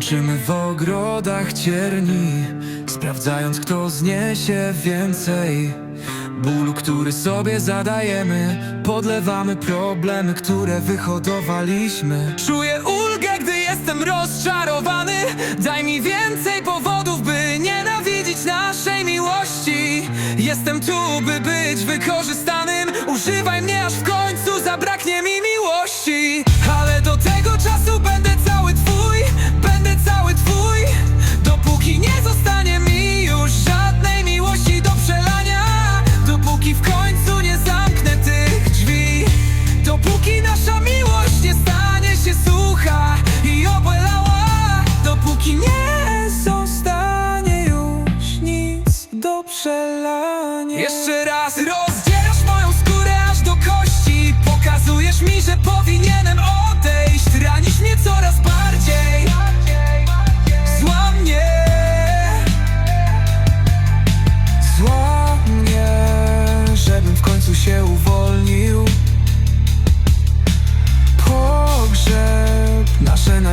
Tańczymy w ogrodach cierni Sprawdzając kto zniesie więcej. Bólu, który sobie zadajemy Podlewamy problemy, które wyhodowaliśmy. Czuję ulgę, gdy jestem rozczarowany. Daj mi więcej powodów, by nienawidzić naszej miłości. Jestem tu, by być wykorzystanym. Używaj Dopóki nie zostanie już nic do przelania. Jeszcze raz rozdzierasz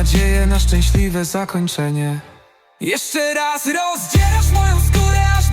Nasze nadzieje na szczęśliwe zakończenie. Jeszcze raz rozdzierasz moją skórę aż